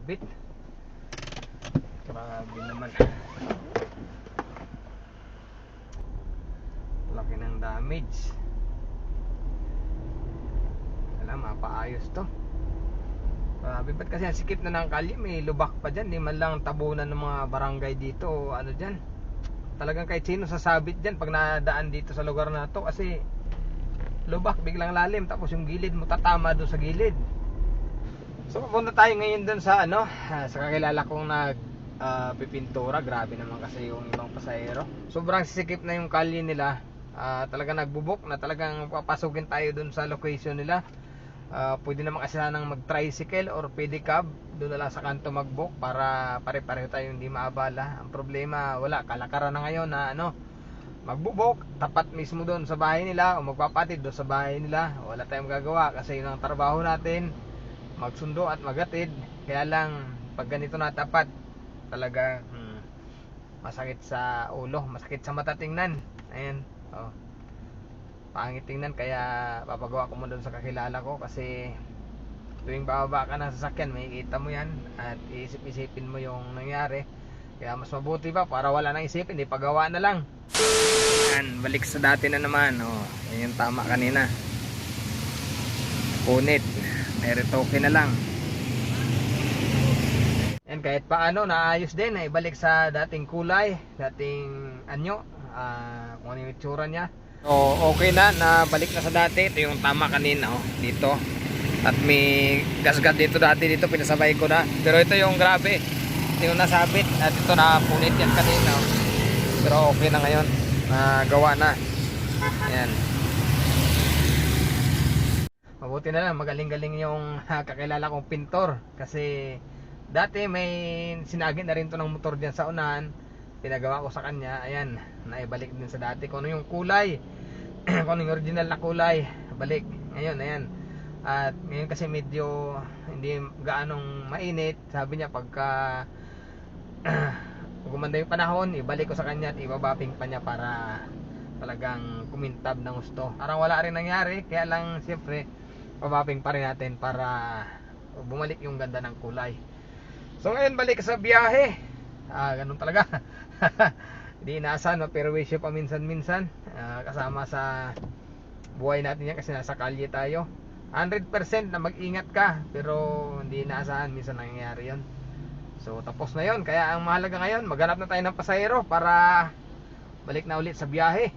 sabit. Grabe naman. Laki ng damage. Alam, mapaayos to. Grabe, ba't kasi ang sikip na ng kalye, may lubak pa dyan. Di man lang tabunan ng mga barangay dito ano dyan. Talagang kahit sino sasabit dyan pag nadaan dito sa lugar na to kasi lubak, biglang lalim. Tapos yung gilid mo tatama doon sa gilid. So pupunta tayo ngayon doon sa ano, ah, sa kakilala kong nag ah, pipintura. Grabe naman kasi yung ibang pasahero. Sobrang sisikip na yung kalye nila. Ah, talagang nagbubok na talagang papasukin tayo doon sa location nila. Ah, pwede naman kasi sanang mag-tricycle or pedicab doon na lang sa kanto mag-book para pare-pareho tayo hindi maabala. Ang problema, wala, kalakaran na ngayon na ano, magbubok, tapat mismo doon sa bahay nila o magpapatid doon sa bahay nila. Wala tayong magagawa kasi yun ang trabaho natin, magsundo at magatid. Kaya lang, pag ganito na tapat, talaga hmm, masakit sa ulo, masakit sa mata tingnan. Ayan, oh. Pangit tingnan kaya papagawa ko mo doon sa kakilala ko kasi tuwing bababa ka ng sasakyan makikita mo yan at iisip-isipin mo yung nangyari. Kaya mas mabuti pa para wala nang isipin ipagawa na lang. Yan balik sa dati na naman oh, yan yung tama kanina. Punit may retoke na lang yan kahit paano naayos din ay balik sa dating kulay dating anyo ah, kung ano yung itsura niya So, okay na, nabalik na sa dati. Ito yung tama kanina, oh, dito. At may gasgat dito dati dito, pinasabay ko na. Pero ito yung grabe. Ito yung nasabit. At ito na punit yan kanina. oh. Pero okay na ngayon. Nagawa na. Ayan. Mabuti na lang, magaling-galing yung kakilala kong pintor. Kasi dati may sinagin na rin to ng motor dyan sa unahan. Pinagawa ko sa kanya ayan naibalik din sa dati kung ano yung kulay? Kung ano yung original na kulay balik. Ngayon ayan. At ngayon kasi medyo hindi gaanong mainit. Sabi niya pagka gumanda yung panahon ibalik ko sa kanya at ibabaping pa niya para talagang kumintab ng gusto. Parang wala rin nangyari kaya lang siyempre babaping pa rin natin para bumalik yung ganda ng kulay so ngayon balik sa biyahe ah ganun talaga Hindi inaasahan, maperwisyo pa minsan-minsan. Ah, kasama sa buhay natin yan kasi nasa kalye tayo. 100% na mag-ingat ka, pero hindi inaasahan, minsan nangyayari yon. So, tapos na yon Kaya ang mahalaga ngayon, maghanap na tayo ng pasahero para balik na ulit sa biyahe.